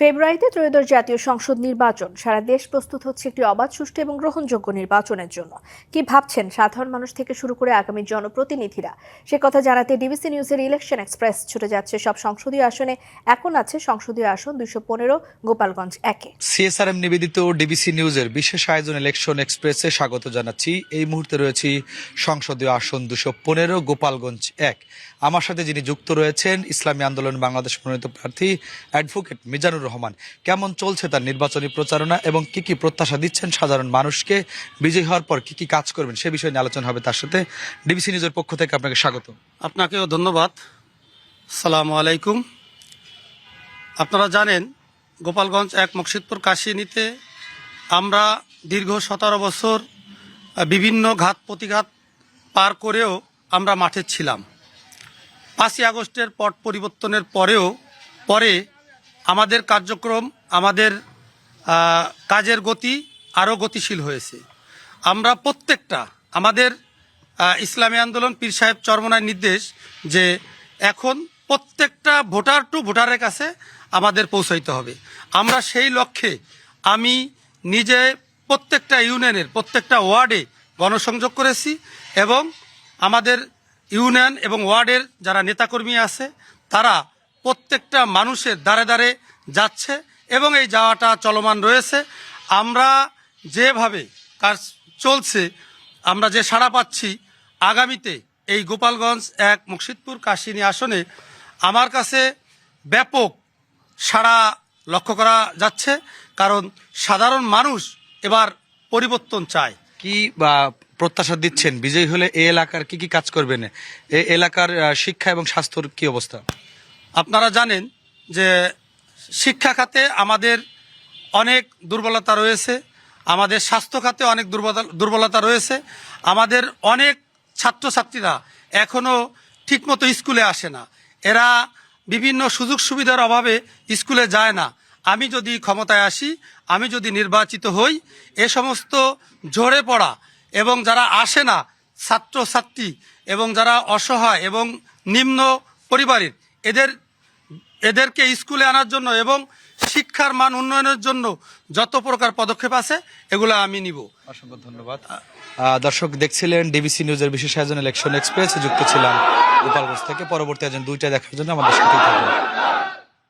ফেব্রুয়ারিতে ত্রয়োদশ জাতীয় সংসদ নির্বাচন। সারা দেশ প্রস্তুত হচ্ছে একটি অবাধ, সুষ্ঠু এবং গ্রহণযোগ্য নির্বাচনের জন্য। কি ভাবছেন সাধারণ মানুষ থেকে শুরু করে আগামী জনপ্রতিনিধিরা? সে কথা জানাতে ডিবিসি নিউজের ইলেকশন এক্সপ্রেস ছুটে যাচ্ছে সব সংসদীয় আসনে। এখন আছে সংসদীয় আসন দুইশো পনেরো, গোপালগঞ্জ একে। সিএসআরএম নিবেদিত ডিবিসি নিউজের বিশেষ আয়োজন ইলেকশন এক্সপ্রেসে স্বাগত জানাচ্ছি। এই মুহূর্তে রয়েছি সংসদীয় আসন দুশো পনেরো, গোপালগঞ্জ এক। আমার সাথে যিনি যুক্ত রয়েছেন, ইসলামী আন্দোলন বাংলাদেশ মনোনীত প্রার্থী অ্যাডভোকেট মিজানুর রহমান। কেমন চলছে তার নির্বাচনী প্রচারণা এবং কি কি প্রত্যাশা দিচ্ছেন সাধারণ মানুষকে? বিজয়ী হওয়ার পর কি কি কাজ করবেন সে বিষয়ে নিয়ে আলোচনা হবে তার সাথে। ডিবিসি নিউজের পক্ষ থেকে আপনাকে স্বাগত। আপনাকেও ধন্যবাদ। সালাম আলাইকুম। আপনারা জানেন, গোপালগঞ্জ এক মুর্শিদপুর কাশিনীতে আমরা দীর্ঘ সতেরো বছর বিভিন্ন ঘাত প্রতিঘাত পার করেও আমরা মাঠে ছিলাম। পাঁচই আগস্টের পট পরিবর্তনের পরেও, পরে আমাদের কার্যক্রম, আমাদের কাজের গতি আরও গতিশীল হয়েছে। আমরা প্রত্যেকটা, আমাদের ইসলামী আন্দোলন পীর সাহেব চরমনার নির্দেশ যে এখন প্রত্যেকটা ভোটার টু ভোটারের কাছে আমাদের পৌঁছাইতে হবে। আমরা সেই লক্ষ্যে আমি নিজে প্রত্যেকটা ইউনিয়নের, প্রত্যেকটা ওয়ার্ডে গণসংযোগ করেছি এবং আমাদের ইউনিয়ন এবং ওয়ার্ডের যারা নেতাকর্মী আছে, তারা প্রত্যেকটা মানুষের দ্বারে দ্বারে যাচ্ছে এবং এই যাওয়াটা চলমান রয়েছে। আমরা যেভাবে কাজ চলছে, আমরা যে সাড়া পাচ্ছি, আগামীতে এই গোপালগঞ্জ এক মুর্শিদপুর কাশিনী আসনে আমার কাছে ব্যাপক সাড়া লক্ষ্য করা যাচ্ছে, কারণ সাধারণ মানুষ এবার পরিবর্তন চায়। কি, বা, প্রত্যাশা দিচ্ছেন? বিজয়ী হলে এ এলাকার কি কি কাজ করবেন? এ এলাকার শিক্ষা এবং স্বাস্থ্যর কি অবস্থা? আপনারা জানেন যে শিক্ষা খাতে আমাদের অনেক দুর্বলতা রয়েছে, আমাদের স্বাস্থ্য খাতে অনেক দুর্বলতা রয়েছে, আমাদের অনেক ছাত্রছাত্রীরা এখনও ঠিকমতো স্কুলে আসে না। এরা বিভিন্ন সুযোগ সুবিধার অভাবে স্কুলে যায় না। আমি যদি ক্ষমতায় আসি, আমি যদি নির্বাচিত হই, এ সমস্ত ঝরে পড়া এবং যারা আসে না, ছাত্রছাত্রী এবং যারা অসহায় এবং নিম্ন পরিবারের, এদের এদেরকে স্কুলে আনার জন্য এবং শিক্ষার মান উন্নয়নের জন্য যত প্রকার পদক্ষেপ আছে এগুলো আমি নিব। অসংখ্য ধন্যবাদ। দর্শক দেখছিলেন ডিবিসি নিউজের বিশেষ আয়োজন ইলেকশন এক্সপ্রেস যুক্ত ছিলাম গোপালগঞ্জ থেকে। পরবর্তী আয়োজন দুইটা দেখার জন্য আমাদের সাথে থাকুন।